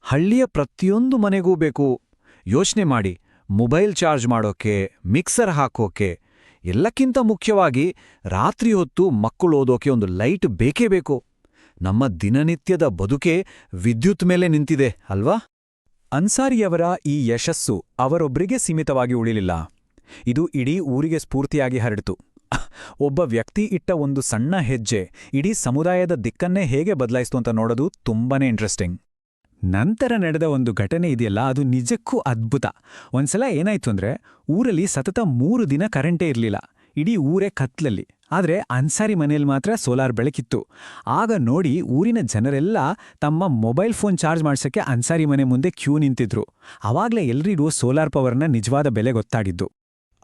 ಹಳ್ಳಿಯ ಪ್ರತಿಯೊಂದು ಮನೆಗೂ ಬೇಕು. ಯೋಚನೆ ಮಾಡಿ. ಮೊಬೈಲ್ ಚಾರ್ಜ್ ಮಾಡೋಕೆ, ಮಿಕ್ಸರ್ ಹಾಕೋಕೆ, ಎಲ್ಲಕ್ಕಿಂತ ಮುಖ್ಯವಾಗಿ ರಾತ್ರಿ ಹೊತ್ತು ಮಕ್ಕಳು ಓದೋಕೆ ಒಂದು ಲೈಟ್ ಬೇಕೇ ಬೇಕು. ನಮ್ಮ ದಿನನಿತ್ಯದ ಬದುಕೆ ವಿದ್ಯುತ್ ಮೇಲೆ ನಿಂತಿದೆ, ಅಲ್ವಾ? ಅನ್ಸಾರಿಯವರ ಈ ಯಶಸ್ಸು ಅವರೊಬ್ಬರಿಗೆ ಸೀಮಿತವಾಗಿ ಉಳಿಲಿಲ್ಲ. ಇದು ಇಡೀ ಊರಿಗೆ ಸ್ಫೂರ್ತಿಯಾಗಿ ಹರಡಿತು. ಒಬ್ಬ ವ್ಯಕ್ತಿ ಇಟ್ಟ ಒಂದು ಸಣ್ಣ ಹೆಜ್ಜೆ ಇಡೀ ಸಮುದಾಯದ ದಿಕ್ಕನ್ನೇ ಹೇಗೆ ಬದಲಾಯಿಸ್ತು ಅಂತ ನೋಡೋದು ತುಂಬಾನೇ ಇಂಟ್ರೆಸ್ಟಿಂಗ್ ನಂತರ ನಡೆದ ಒಂದು ಘಟನೆ ಇದೆಯಲ್ಲ, ಅದು ನಿಜಕ್ಕೂ ಅದ್ಭುತ. ಒಂದ್ಸಲ ಏನಾಯ್ತು ಅಂದ್ರೆ, ಊರಲ್ಲಿ ಸತತ ಮೂರು ದಿನ ಕರೆಂಟೇ ಇರಲಿಲ್ಲ, ಇಡೀ ಊರೇ ಕತ್ಲಲ್ಲಿ. ಆದ್ರೆ ಅನ್ಸಾರಿ ಮನೆಯಲ್ಲಿ ಮಾತ್ರ ಸೋಲಾರ್ ಬೆಳಕಿತ್ತು. ಆಗ ನೋಡಿ ಊರಿನ ಜನರೆಲ್ಲ ತಮ್ಮ ಮೊಬೈಲ್ ಫೋನ್ ಚಾರ್ಜ್ ಮಾಡ್ಸಕ್ಕೆ ಅನ್ಸಾರಿ ಮನೆ ಮುಂದೆ ಕ್ಯೂ ನಿಂತಿದ್ರು. ಆವಾಗಲೇ ಎಲ್ರಿಗೂ ಸೋಲಾರ್ ಪವರ್ನ ನಿಜವಾದ ಬೆಲೆ ಗೊತ್ತಾಗಿದ್ದು.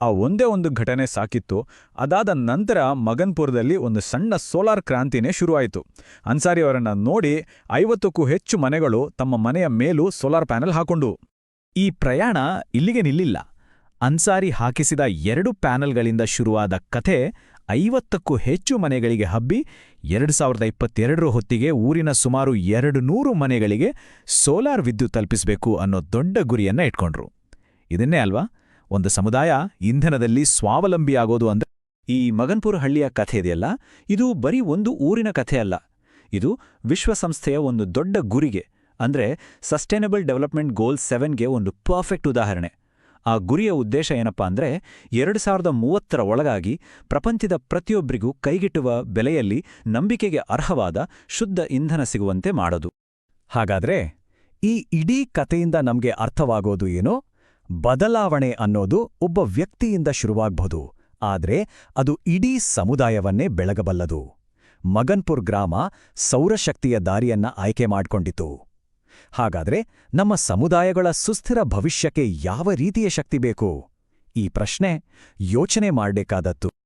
ಆ ಒಂದೇ ಒಂದು ಘಟನೆ ಸಾಕಿತ್ತು. ಅದಾದ ನಂತರ ಮಗನ್ಪುರದಲ್ಲಿ ಒಂದು ಸಣ್ಣ ಸೋಲಾರ್ ಕ್ರಾಂತಿನೇ ಶುರುವಾಯಿತು. ಅನ್ಸಾರಿ ಅವರನ್ನ ನೋಡಿ ಐವತ್ತಕ್ಕೂ ಹೆಚ್ಚು ಮನೆಗಳು ತಮ್ಮ ಮನೆಯ ಮೇಲೂ ಸೋಲಾರ್ ಪ್ಯಾನೆಲ್ ಹಾಕೊಂಡು ಈ ಪ್ರಯಾಣ ಇಲ್ಲಿಗೆ ನಿಲ್ಲಿಲ್ಲ. ಅನ್ಸಾರಿ ಹಾಕಿಸಿದ ಎರಡು ಪ್ಯಾನೆಲ್ಗಳಿಂದ ಶುರುವಾದ ಕಥೆ ಐವತ್ತಕ್ಕೂ ಹೆಚ್ಚು ಮನೆಗಳಿಗೆ ಹಬ್ಬಿ, ಎರಡು ಸಾವಿರದ ಇಪ್ಪತ್ತೆರಡರ ಹೊತ್ತಿಗೆ ಊರಿನ ಸುಮಾರು ಎರಡು ನೂರು ಮನೆಗಳಿಗೆ ಸೋಲಾರ್ ವಿದ್ಯುತ್ ತಲುಪಿಸಬೇಕು ಅನ್ನೋ ದೊಡ್ಡ ಗುರಿಯನ್ನ ಇಟ್ಕೊಂಡ್ರು. ಇದನ್ನೇ ಅಲ್ವಾ? ಒಂದು ಸಮುದಾಯ ಇಂಧನದಲ್ಲಿ ಸ್ವಾವಲಂಬಿಯಾಗೋದು ಅಂದ್ರೆ ಈ ಮಗನ್ಪುರ ಹಳ್ಳಿಯ ಕಥೆ ಇದೆಯಲ್ಲ? ಇದು ಬರೀ ಒಂದು ಊರಿನ ಕಥೆ ಅಲ್ಲ. ಇದು ವಿಶ್ವಸಂಸ್ಥೆಯ ಒಂದು ದೊಡ್ಡ ಗುರಿಗೆ, ಅಂದ್ರೆ ಸಸ್ಟೈನಬಲ್ ಡೆವಲಪ್ಮೆಂಟ್ ಗೋಲ್ ಸೆವೆನ್ಗೆ ಒಂದು ಪರ್ಫೆಕ್ಟ್ ಉದಾಹರಣೆ. ಆ ಗುರಿಯ ಉದ್ದೇಶ ಏನಪ್ಪಾ ಅಂದ್ರೆ ಎರಡು ಸಾವಿರದ ಮೂವತ್ತರ ಒಳಗಾಗಿ ಪ್ರಪಂಚದ ಪ್ರತಿಯೊಬ್ಬರಿಗೂ ಕೈಗೆಟುವ ಬೆಲೆಯಲ್ಲಿ ನಂಬಿಕೆಗೆ ಅರ್ಹವಾದ ಶುದ್ಧ ಇಂಧನ ಸಿಗುವಂತೆ ಮಾಡೋದು. ಹಾಗಾದ್ರೆ ಈ ಇಡೀ ಕಥೆಯಿಂದ ನಮಗೆ ಅರ್ಥವಾಗೋದು ಏನೋ? ಬದಲಾವಣೆ ಅನ್ನೋದು ಒಬ್ಬ ವ್ಯಕ್ತಿಯಿಂದ ಶುರುವಾಗಬಹುದು ಆದ್ರೆ ಅದು ಇಡೀ ಸಮುದಾಯವನ್ನೇ ಬೆಳಗಬಲ್ಲದು. ಮಗನ್ಪುರ್ ಗ್ರಾಮ ಸೌರಶಕ್ತಿಯ ದಾರಿಯನ್ನ ಆಯ್ಕೆ ಮಾಡಿಕೊಂಡಿತು ಹಾಗಾದ್ರೆ ನಮ್ಮ ಸಮುದಾಯಗಳ ಸುಸ್ಥಿರ ಭವಿಷ್ಯಕ್ಕೆ ಯಾವ ರೀತಿಯ ಶಕ್ತಿ ಬೇಕು? ಈ ಪ್ರಶ್ನೆ ಯೋಚನೆ ಮಾಡ್ಬೇಕಾದದ್ದು.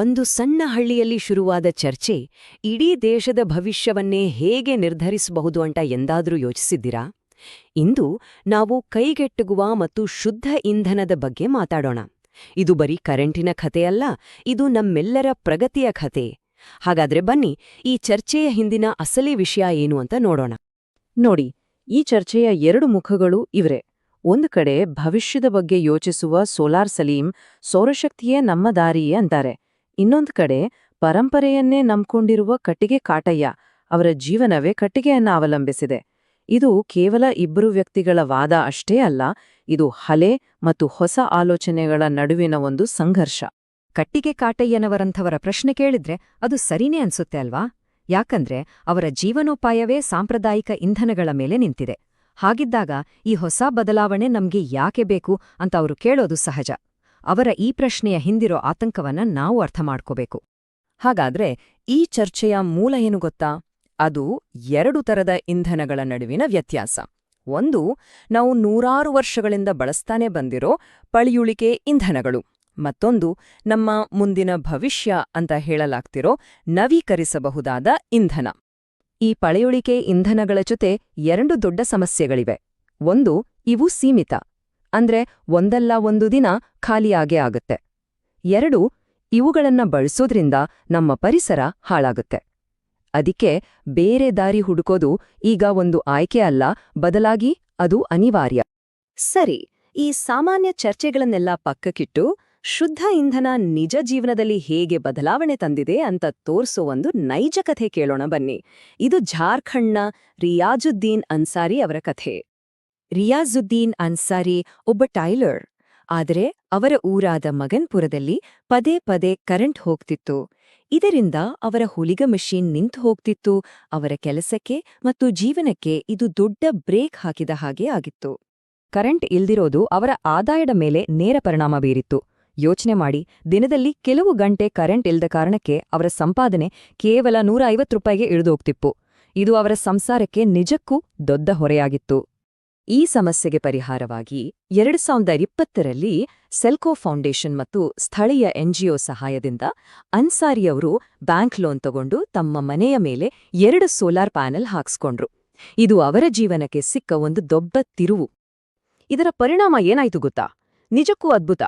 ಒಂದು ಸಣ್ಣ ಹಳ್ಳಿಯಲ್ಲಿ ಶುರುವಾದ ಚರ್ಚೆ, ಇಡೀ ದೇಶದ ಭವಿಷ್ಯವನ್ನೇ ಹೇಗೆ ನಿರ್ಧರಿಸಬಹುದು ಅಂತ ಎಂದಾದರೂ ಯೋಚಿಸಿದ್ದೀರಾ? ಇಂದು ನಾವು ಕೈಗೆಟ್ಟುಗುವ ಮತ್ತು ಶುದ್ಧ ಇಂಧನದ ಬಗ್ಗೆ ಮಾತಾಡೋಣ. ಇದು ಬರೀ ಕರೆಂಟಿನ ಕಥೆಯಲ್ಲ, ಇದು ನಮ್ಮೆಲ್ಲರ ಪ್ರಗತಿಯ ಕಥೆ. ಹಾಗಾದ್ರೆ ಬನ್ನಿ, ಈ ಚರ್ಚೆಯ ಹಿಂದಿನ ಅಸಲಿ ವಿಷಯ ಏನು ಅಂತ ನೋಡೋಣ. ನೋಡಿ, ಈ ಚರ್ಚೆಯ ಎರಡು ಮುಖಗಳು ಇವ್ರೆ. ಒಂದು ಕಡೆ ಭವಿಷ್ಯದ ಬಗ್ಗೆ ಯೋಚಿಸುವ ಸೋಲಾರ್ ಸಲೀಂ ಸೌರಶಕ್ತಿಯೇ ನಮ್ಮ ದಾರಿಯೇ ಅಂತಾರೆ. ಇನ್ನೊಂದು ಕಡೆ ಪರಂಪರೆಯನ್ನೇ ನಂಬ್ಕೊಂಡಿರುವ ಕಟ್ಟಿಗೆ ಕಾಟಯ್ಯ ಅವರ ಜೀವನವೇ ಕಟ್ಟಿಗೆಯನ್ನ ಅವಲಂಬಿಸಿದೆ. ಇದು ಕೇವಲ ಇಬ್ಬರು ವ್ಯಕ್ತಿಗಳ ವಾದ ಅಷ್ಟೇ ಅಲ್ಲ, ಇದು ಹಲೆ ಮತ್ತು ಹೊಸ ಆಲೋಚನೆಗಳ ನಡುವಿನ ಒಂದು ಸಂಘರ್ಷ. ಕಟ್ಟಿಗೆ ಕಾಟಯ್ಯನವರಂಥವರ ಪ್ರಶ್ನೆ ಕೇಳಿದ್ರೆ ಅದು ಸರಿನೇ ಅನ್ಸುತ್ತೆ ಅಲ್ವಾ? ಯಾಕಂದ್ರೆ ಅವರ ಜೀವನೋಪಾಯವೇ ಸಾಂಪ್ರದಾಯಿಕ ಇಂಧನಗಳ ಮೇಲೆ ನಿಂತಿದೆ. ಹಾಗಿದ್ದಾಗ ಈ ಹೊಸ ಬದಲಾವಣೆ ನಮ್ಗೆ ಯಾಕೆ ಬೇಕು ಅಂತ ಅವರು ಕೇಳೋದು ಸಹಜ. ಅವರ ಈ ಪ್ರಶ್ನೆಯ ಹಿಂದಿರೋ ಆತಂಕವನ್ನ ನಾವು ಅರ್ಥ ಮಾಡ್ಕೋಬೇಕು. ಹಾಗಾದ್ರೆ ಈ ಚರ್ಚೆಯ ಮೂಲ ಏನು ಗೊತ್ತಾ? ಅದು ಎರಡು ತರದ ಇಂಧನಗಳ ನಡುವಿನ ವ್ಯತ್ಯಾಸ. ಒಂದು, ನಾವು ನೂರಾರು ವರ್ಷಗಳಿಂದ ಬಳಸ್ತಾನೆ ಬಂದಿರೋ ಪಳಿಯುಳಿಕೆ ಇಂಧನಗಳು. ಮತ್ತೊಂದು, ನಮ್ಮ ಮುಂದಿನ ಭವಿಷ್ಯ ಅಂತ ಹೇಳಲಾಗ್ತಿರೋ ನವೀಕರಿಸಬಹುದಾದ ಇಂಧನ. ಈ ಪಳೆಯುಳಿಕೆ ಇಂಧನಗಳ ಜೊತೆ ಎರಡು ದೊಡ್ಡ ಸಮಸ್ಯೆಗಳಿವೆ. ಒಂದು, ಇವು ಸೀಮಿತ. ಅಂದ್ರೆ ಒಂದಲ್ಲ ಒಂದು ದಿನ ಖಾಲಿಯಾಗೇ ಆಗುತ್ತೆ. ಎರಡು, ಇವುಗಳನ್ನ ಬಳಸೋದ್ರಿಂದ ನಮ್ಮ ಪರಿಸರ ಹಾಳಾಗುತ್ತೆ. ಅದಕ್ಕೆ ಬೇರೆ ದಾರಿ ಹುಡುಕೋದು ಈಗ ಒಂದು ಆಯ್ಕೆ ಅಲ್ಲ, ಬದಲಾಗಿ ಅದು ಅನಿವಾರ್ಯ. ಸರಿ, ಈ ಸಾಮಾನ್ಯ ಚರ್ಚೆಗಳನ್ನೆಲ್ಲ ಪಕ್ಕಕ್ಕಿಟ್ಟು ಶುದ್ಧ ಇಂಧನ ನಿಜ ಜೀವನದಲ್ಲಿ ಹೇಗೆ ಬದಲಾವಣೆ ತಂದಿದೆ ಅಂತ ತೋರಿಸೋ ಒಂದು ನೈಜ ಕಥೆ ಕೇಳೋಣ ಬನ್ನಿ. ಇದು ಜಾರ್ಖಂಡ್ನ ರಿಯಾಜುದ್ದೀನ್ ಅನ್ಸಾರಿ ಅವರ ಕಥೆ. ರಿಯಾಜುದ್ದೀನ್ ಅನ್ಸಾರಿ ಒಬ್ಬ ಟೈಲರ್. ಆದರೆ ಅವರ ಊರಾದ ಮಗನ್ಪುರದಲ್ಲಿ ಪದೇ ಪದೇ ಕರೆಂಟ್ ಹೋಗ್ತಿತ್ತು. ಇದರಿಂದ ಅವರ ಹುಲಿಗ ಮೆಷೀನ್ ನಿಂತು ಹೋಗ್ತಿತ್ತು. ಅವರ ಕೆಲಸಕ್ಕೆ ಮತ್ತು ಜೀವನಕ್ಕೆ ಇದು ದೊಡ್ಡ ಬ್ರೇಕ್ ಹಾಕಿದ ಹಾಗೆ ಆಗಿತ್ತು. ಕರೆಂಟ್ ಇಲ್ದಿರೋದು ಅವರ ಆದಾಯದ ಮೇಲೆ ನೇರ ಪರಿಣಾಮ ಬೀರಿತ್ತು. ಯೋಚನೆ ಮಾಡಿ, ದಿನದಲ್ಲಿ ಕೆಲವು ಗಂಟೆ ಕರೆಂಟ್ ಇಲ್ಲದ ಕಾರಣಕ್ಕೆ ಅವರ ಸಂಪಾದನೆ ಕೇವಲ ನೂರ ಐವತ್ತು ರೂಪಾಯಿಗೆ ಇಳಿದೋಗ್ತಿತ್ತು. ಇದು ಅವರ ಸಂಸಾರಕ್ಕೆ ನಿಜಕ್ಕೂ ದೊಡ್ಡ ಹೊರೆಯಾಗಿತ್ತು. ಈ ಸಮಸ್ಯೆಗೆ ಪರಿಹಾರವಾಗಿ ಎರಡು ಸಾವಿರದ ಇಪ್ಪತ್ತರಲ್ಲಿ ಸೆಲ್ಕೋ ಫೌಂಡೇಶನ್ ಮತ್ತು ಸ್ಥಳೀಯ ಎನ್ಜಿಒ ಸಹಾಯದಿಂದ ಅನ್ಸಾರಿಯವರು ಬ್ಯಾಂಕ್ ಲೋನ್ ತಗೊಂಡು ತಮ್ಮ ಮನೆಯ ಮೇಲೆ ಎರಡು ಸೋಲಾರ್ ಪ್ಯಾನೆಲ್ ಹಾಕ್ಸ್ಕೊಂಡ್ರು. ಇದು ಅವರ ಜೀವನಕ್ಕೆ ಸಿಕ್ಕ ಒಂದು ದೊಡ್ಡ ತಿರುವು. ಇದರ ಪರಿಣಾಮ ಏನಾಯ್ತು ಗೊತ್ತಾ? ನಿಜಕ್ಕೂ ಅದ್ಭುತ.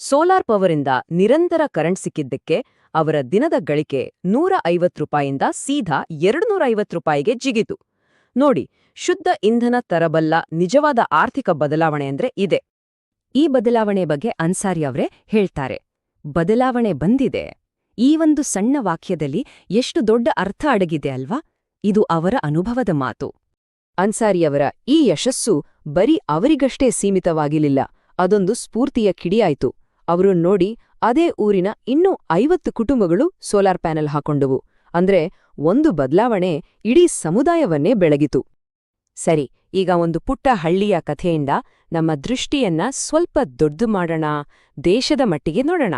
ಸೋಲಾರ್ ಪವರಿಂದ ನಿರಂತರ ಕರೆಂಟ್ ಸಿಕ್ಕಿದ್ದಕ್ಕೆ ಅವರ ದಿನದ ಗಳಿಕೆ ನೂರ ಐವತ್ತು ರೂಪಾಯಿಂದ ಸೀದಾ ಎರಡುನೂರ ರೂಪಾಯಿಗೆ ಜಿಗಿತು. ನೋಡಿ ಶುದ್ಧ ಇಂಧನ ತರಬಲ್ಲ ನಿಜವಾದ ಆರ್ಥಿಕ ಬದಲಾವಣೆ ಅಂದ್ರೆ ಇದೆ. ಈ ಬದಲಾವಣೆ ಬಗ್ಗೆ ಅನ್ಸಾರಿ ಅವರೇ ಹೇಳ್ತಾರೆ. ಬದಲಾವಣೆ ಬಂದಿದೆ. ಈ ಒಂದು ಸಣ್ಣ ವಾಕ್ಯದಲ್ಲಿ ಎಷ್ಟು ದೊಡ್ಡ ಅರ್ಥ ಅಡಗಿದೆ ಅಲ್ವಾ? ಇದು ಅವರ ಅನುಭವದ ಮಾತು. ಅನ್ಸಾರಿಯವರ ಈ ಯಶಸ್ಸು ಬರೀ ಅವರಿಗಷ್ಟೇ ಸೀಮಿತವಾಗಿಲಿಲ್ಲ. ಅದೊಂದು ಸ್ಫೂರ್ತಿಯ ಕಿಡಿಯಾಯ್ತು. ಅವರು ನೋಡಿ ಅದೇ ಊರಿನ ಇನ್ನೂ ಐವತ್ತು ಕುಟುಂಬಗಳು ಸೋಲಾರ್ ಪ್ಯಾನೆಲ್ ಹಾಕೊಂಡವು. ಅಂದ್ರೆ ಒಂದು ಬದಲಾವಣೆ ಇಡೀ ಸಮುದಾಯವನ್ನೇ ಬೆಳಗಿತು. ಸರಿ, ಈಗ ಒಂದು ಪುಟ್ಟ ಹಳ್ಳಿಯ ಕಥೆಯಿಂದ ನಮ್ಮ ದೃಷ್ಟಿಯನ್ನ ಸ್ವಲ್ಪ ದೊಡ್ಡದು ಮಾಡೋಣ, ದೇಶದ ಮಟ್ಟಿಗೆ ನೋಡೋಣ.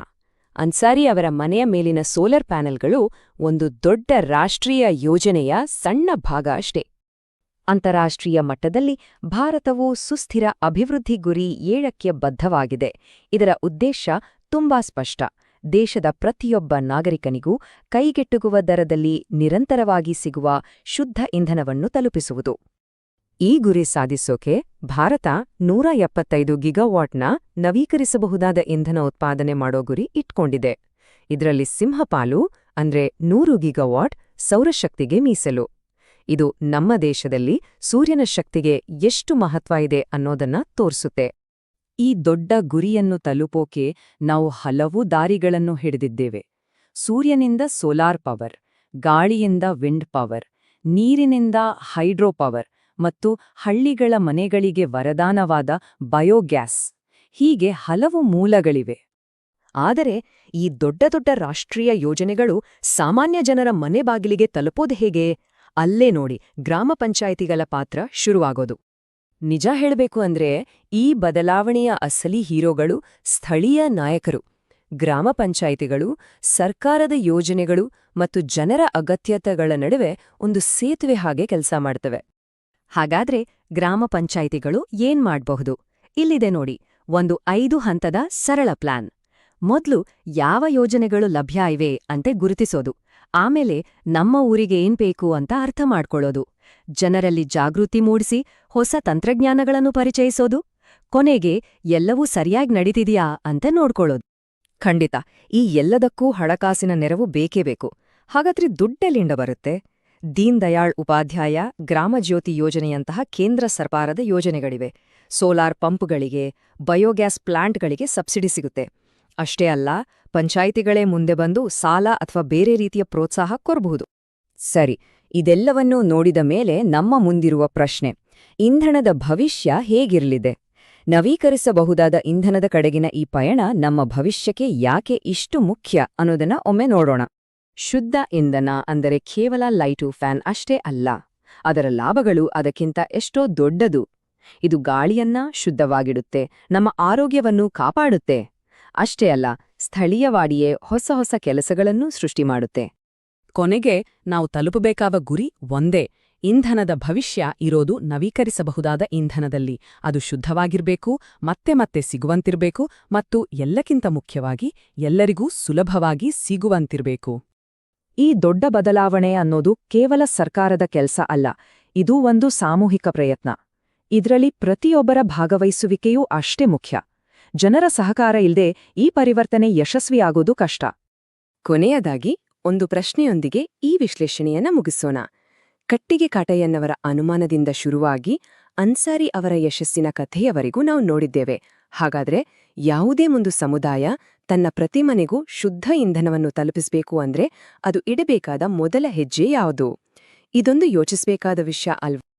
ಅನ್ಸಾರಿ ಅವರ ಮನೆಯ ಮೇಲಿನ ಸೋಲಾರ್ ಪ್ಯಾನೆಲ್ಗಳು ಒಂದು ದೊಡ್ಡ ರಾಷ್ಟ್ರೀಯ ಯೋಜನೆಯ ಸಣ್ಣ ಭಾಗ ಅಷ್ಟೇ. ಅಂತಾರಾಷ್ಟ್ರೀಯ ಮಟ್ಟದಲ್ಲಿ ಭಾರತವು ಸುಸ್ಥಿರ ಅಭಿವೃದ್ಧಿ ಗುರಿ ಏಳಕ್ಕೆ ಬದ್ಧವಾಗಿದೆ. ಇದರ ಉದ್ದೇಶ ತುಂಬಾ ಸ್ಪಷ್ಟ. ದೇಶದ ಪ್ರತಿಯೊಬ್ಬ ನಾಗರಿಕನಿಗೂ ಕೈಗೆಟುಕುವ ದರದಲ್ಲಿ ನಿರಂತರವಾಗಿ ಸಿಗುವ ಶುದ್ಧ ಇಂಧನವನ್ನು ತಲುಪಿಸುವುದು. ಈ ಗುರಿ ಸಾಧಿಸೋಕೆ ಭಾರತ ನೂರ ಎಪ್ಪತ್ತೈದು ಗಿಗಾವಾಟ್ನ ನವೀಕರಿಸಬಹುದಾದ ಇಂಧನ ಉತ್ಪಾದನೆ ಮಾಡೋ ಗುರಿ ಇಟ್ಕೊಂಡಿದೆ. ಇದರಲ್ಲಿ ಸಿಂಹಪಾಲು, ಅಂದ್ರೆ ನೂರು ಗಿಗಾವಾಟ್ ಸೌರಶಕ್ತಿಗೆ ಮೀಸಲು. ಇದು ನಮ್ಮ ದೇಶದಲ್ಲಿ ಸೂರ್ಯನ ಶಕ್ತಿಗೆ ಎಷ್ಟು ಮಹತ್ವ ಇದೆ ಅನ್ನೋದನ್ನ ತೋರಿಸುತ್ತೆ. ಈ ದೊಡ್ಡ ಗುರಿಯನ್ನು ತಲುಪೋಕೆ ನಾವು ಹಲವು ದಾರಿಗಳನ್ನು ಹಿಡಿದಿದ್ದೇವೆ. ಸೂರ್ಯನಿಂದ ಸೋಲಾರ್ ಪವರ್, ಗಾಳಿಯಿಂದ ವಿಂಡ್ ಪವರ್, ನೀರಿನಿಂದ ಹೈಡ್ರೋ ಪವರ್ ಮತ್ತು ಹಳ್ಳಿಗಳ ಮನೆಗಳಿಗೆ ವರದಾನವಾದ ಬಯೋಗ್ಯಾಸ್. ಹೀಗೆ ಹಲವು ಮೂಲಗಳಿವೆ. ಆದರೆ, ಈ ದೊಡ್ಡ ದೊಡ್ಡ ರಾಷ್ಟ್ರೀಯ ಯೋಜನೆಗಳು ಸಾಮಾನ್ಯ ಜನರ ಮನೆ ಬಾಗಿಲಿಗೆ ತಲುಪೋದು ಹೇಗೆ? ಅಲ್ಲೇ ನೋಡಿ ಗ್ರಾಮ ಪಂಚಾಯಿತಿಗಳ ಪಾತ್ರ ಶುರುವಾಗೋದು. ನಿಜ ಹೇಳಬೇಕು ಅಂದ್ರೆ, ಈ ಬದಲಾವಣೆಯ ಅಸಲಿ ಹೀರೋಗಳು ಸ್ಥಳೀಯ ನಾಯಕರು. ಗ್ರಾಮ ಪಂಚಾಯಿತಿಗಳು, ಸರ್ಕಾರದ ಯೋಜನೆಗಳು ಮತ್ತು ಜನರ ಅಗತ್ಯತೆಗಳ ನಡುವೆ ಒಂದು ಸೇತುವೆ ಹಾಗೆ ಕೆಲಸ ಮಾಡ್ತವೆ. ಹಾಗಾದ್ರೆ ಗ್ರಾಮ ಪಂಚಾಯಿತಿಗಳು ಏನ್ ಮಾಡಬಹುದು? ಇಲ್ಲಿದೆ ನೋಡಿ, ಒಂದು ಐದು ಹಂತದ ಸರಳ ಪ್ಲಾನ್. ಮೊದ್ಲು ಯಾವ ಯೋಜನೆಗಳು ಲಭ್ಯ ಇವೆ ಅಂತೆ ಗುರುತಿಸೋದು. ಆಮೇಲೆ ನಮ್ಮ ಊರಿಗೆ ಏನ್ ಬೇಕು ಅಂತ ಅರ್ಥ ಮಾಡ್ಕೊಳ್ಳೋದು. ಜನರಲ್ಲಿ ಜಾಗೃತಿ ಮೂಡಿಸಿ ಹೊಸ ತಂತ್ರಜ್ಞಾನಗಳನ್ನು ಪರಿಚಯಿಸೋದು. ಕೊನೆಗೆ ಎಲ್ಲವೂ ಸರಿಯಾಗಿ ನಡೀತಿದೆಯಾ ಅಂತ ನೋಡ್ಕೊಳ್ಳೋದು. ಖಂಡಿತ, ಈ ಎಲ್ಲದಕ್ಕೂ ಹಣಕಾಸಿನ ನೆರವು ಬೇಕೇ ಬೇಕು. ಹಾಗಾದ್ರೆ ದುಡ್ಡೆಲ್ಲಿಂದ ಬರುತ್ತೆ? ದೀನ್ ದಯಾಳ್ ಉಪಾಧ್ಯಾಯ ಗ್ರಾಮಜ್ಯೋತಿ ಯೋಜನೆಯಂತಹ ಕೇಂದ್ರ ಸರ್ಕಾರದ ಯೋಜನೆಗಳಿವೆ. ಸೋಲಾರ್ ಪಂಪ್ಗಳಿಗೆ, ಬಯೋಗ್ಯಾಸ್ ಪ್ಲಾಂಟ್ಗಳಿಗೆ ಸಬ್ಸಿಡಿ ಸಿಗುತ್ತೆ. ಅಷ್ಟೇ ಅಲ್ಲ, ಪಂಚಾಯಿತಿಗಳೇ ಮುಂದೆ ಬಂದು ಸಾಲ ಅಥವಾ ಬೇರೆ ರೀತಿಯ ಪ್ರೋತ್ಸಾಹ ಕೊರಬಹುದು ಸರಿ, ಇದೆಲ್ಲವನ್ನೂ ನೋಡಿದ ಮೇಲೆ ನಮ್ಮ ಮುಂದಿರುವ ಪ್ರಶ್ನೆ. ಇಂಧನದ ಭವಿಷ್ಯ ಹೇಗಿರಲಿದೆ? ನವೀಕರಿಸಬಹುದಾದ ಇಂಧನದ ಕಡೆಗಿನ ಈ ಪಯಣ ನಮ್ಮ ಭವಿಷ್ಯಕ್ಕೆ ಯಾಕೆ ಇಷ್ಟು ಮುಖ್ಯ ಅನ್ನೋದನ್ನ ಒಮ್ಮೆ ನೋಡೋಣ. ಶುದ್ಧ ಇಂಧನ ಅಂದರೆ ಕೇವಲ ಲೈಟು ಫ್ಯಾನ್ ಅಷ್ಟೇ ಅಲ್ಲ. ಅದರ ಲಾಭಗಳು ಅದಕ್ಕಿಂತ ಎಷ್ಟೋ ದೊಡ್ಡದು. ಇದು ಗಾಳಿಯನ್ನ ಶುದ್ಧವಾಗಿಡುತ್ತೆ, ನಮ್ಮ ಆರೋಗ್ಯವನ್ನು ಕಾಪಾಡುತ್ತೆ. ಅಷ್ಟೇ ಅಲ್ಲ ಸ್ಥಳೀಯವಾಡಿಯೇ ಹೊಸ ಹೊಸ ಕೆಲಸಗಳನ್ನೂ ಸೃಷ್ಟಿ ಮಾಡುತ್ತೆ. ಕೊನೆಗೆ ನಾವು ತಲುಪಬೇಕಾದ ಗುರಿ ಒಂದೇ, ಇಂಧನದ ಭವಿಷ್ಯ ಇರೋದು ನವೀಕರಿಸಬಹುದಾದ ಇಂಧನದಲ್ಲಿ. ಅದು ಶುದ್ಧವಾಗಿರ್ಬೇಕು, ಮತ್ತೆ ಮತ್ತೆ ಸಿಗುವಂತಿರ್ಬೇಕು, ಮತ್ತು ಎಲ್ಲಕ್ಕಿಂತ ಮುಖ್ಯವಾಗಿ ಎಲ್ಲರಿಗೂ ಸುಲಭವಾಗಿ ಸಿಗುವಂತಿರ್ಬೇಕು. ಈ ದೊಡ್ಡ ಬದಲಾವಣೆ ಅನ್ನೋದು ಕೇವಲ ಸರ್ಕಾರದ ಕೆಲಸ ಅಲ್ಲ, ಇದು ಒಂದು ಸಾಮೂಹಿಕ ಪ್ರಯತ್ನ. ಇದರಲ್ಲಿ ಪ್ರತಿಯೊಬ್ಬರ ಭಾಗವಹಿಸುವಿಕೆಯೂ ಅಷ್ಟೇ ಮುಖ್ಯ. ಜನರ ಸಹಕಾರ ಇಲ್ಲದೆ ಈ ಪರಿವರ್ತನೆ ಯಶಸ್ವಿಯಾಗೋದು ಕಷ್ಟ. ಕೊನೆಯದಾಗಿ, ಒಂದು ಪ್ರಶ್ನೆಯೊಂದಿಗೆ ಈ ವಿಶ್ಲೇಷಣೆಯನ್ನ ಮುಗಿಸೋಣ. ಕಟ್ಟಿಗೆ ಕಾಟಯ್ಯನವರ ಅನುಮಾನದಿಂದ ಶುರುವಾಗಿ ಅನ್ಸಾರಿ ಅವರ ಯಶಸ್ಸಿನ ಕಥೆಯವರೆಗೂ ನಾವು ನೋಡಿದ್ದೇವೆ. ಹಾಗಾದ್ರೆ ಯಾವುದೇ ಒಂದು ಸಮುದಾಯ ತನ್ನ ಪ್ರತಿ ಮನೆಗೂ ಶುದ್ಧ ಇಂಧನವನ್ನು ತಲುಪಿಸಬೇಕು ಅಂದ್ರೆ ಅದು ಇಡಬೇಕಾದ ಮೊದಲ ಹೆಜ್ಜೆ ಯಾವುದು? ಇದೊಂದು ಯೋಚಿಸಬೇಕಾದ ವಿಷಯ ಅಲ್ವಾ?